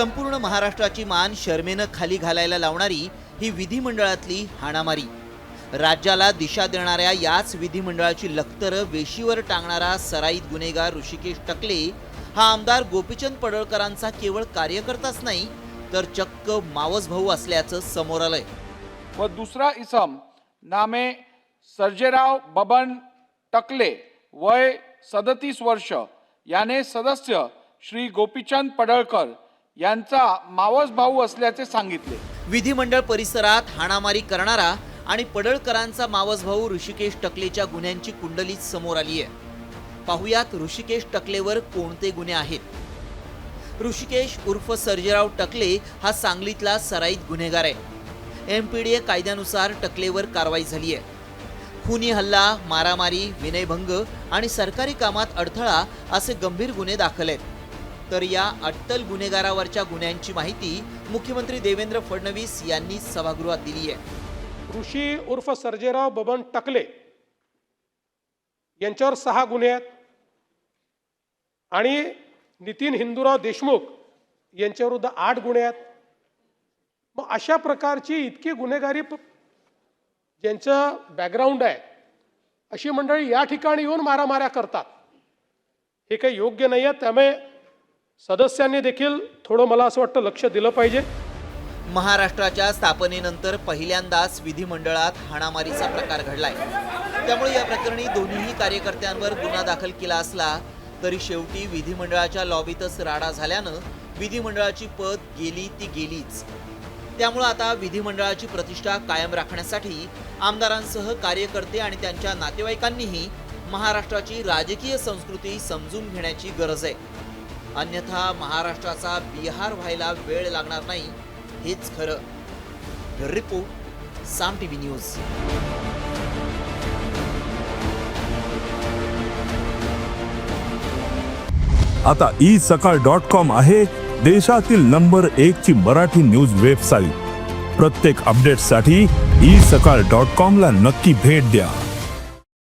संपूर्ण महाराष्ट्राची मान शर्मेनं खाली घालायला लावणारी ही विधिमंडळातली हाणामारी. राज्याला दिशा देणाऱ्या याच विधिमंडळाची लखतरं वेशीवर टांगणारा सराईत गुन्हेगार ऋषिकेश टकले हा आमदार गोपीचंद पडळकरांचा केवळ कार्यकर्ताच नाही तर चक्क मावस भाऊ असल्याचं समोर आलंय. व दुसरा इसम नामे सर्जेराव बबन टकले वय सदतीस वर्ष. याने सदस्य श्री गोपीचंद पडळकर यांचा मावस भाऊ असल्याचे सांगितले. विधिमंडळ परिसरात हाणामारी करणारा आणि पडळकरांचा मावस भाऊ ऋषिकेश टकलेच्या गुन्ह्यांची कुंडली समोर आली आहे. पाहुयात ऋषिकेश टकलेवर कोणते गुन्हे आहेत? ऋषिकेश उर्फ सर्जेराव टकले हा सांगलीतला सराईत गुन्हेगार आहे. एम पी डी ए कायद्यानुसार टकलेवर कारवाई झाली आहे. खुनी हल्ला मारामारी विनयभंग आणि सरकारी कामात अडथळा असे गंभीर गुन्हे दाखल आहेत. तर या अट्टल गुन्हेगारावरच्या गुन्ह्यांची माहिती मुख्यमंत्री देवेंद्र फडणवीस यांनी सभागृहात दिली आहे. ऋषी उर्फ सर्जेराव बबन टकले यांच्यावर सहा गुन्हे आहेत. आणि नितीन हिंदूराव देशमुख यांच्याविरुद्ध आठ गुन्हे आहेत. मग अशा प्रकारची इतकी गुन्हेगारी ज्यांचं बॅकग्राऊंड आहे अशी मंडळी या ठिकाणी येऊन मारामाऱ्या करतात. हे काही योग्य नाही आहे त्यामुळे सदस्यांनी देखील थोडं मला असं वाटतं लक्ष दिलं पाहिजे. महाराष्ट्राच्या स्थापनेनंतर पहिल्यांदाच विधिमंडळात हाणामारीचा प्रकार घडलाय. त्यामुळे या प्रकरणी दोन्हीही कार्यकर्त्यांवर गुन्हा दाखल केला असला तरी शेवटी विधिमंडळाच्या लॉबीतच राडा झाल्यानं विधिमंडळाची पद गेली ती गेलीच. त्यामुळे आता विधिमंडळाची प्रतिष्ठा कायम राखण्यासाठी आमदारांसह कार्यकर्ते आणि त्यांच्या नातेवाईकांनीही महाराष्ट्राची राजकीय संस्कृती समजून घेण्याची गरज आहे. अन्यथा महाराष्ट्राचा बिहार व्हायला वेळ लागणार नाही हेच खरं. Report Saam T V news. आता ई सकाळ डॉट कॉम आहे देशातील नंबर एक ची मराठी न्यूज वेबसाईट. प्रत्येक अपडेटसाठी ई सकाळ डॉट कॉम ला नक्की भेट द्या.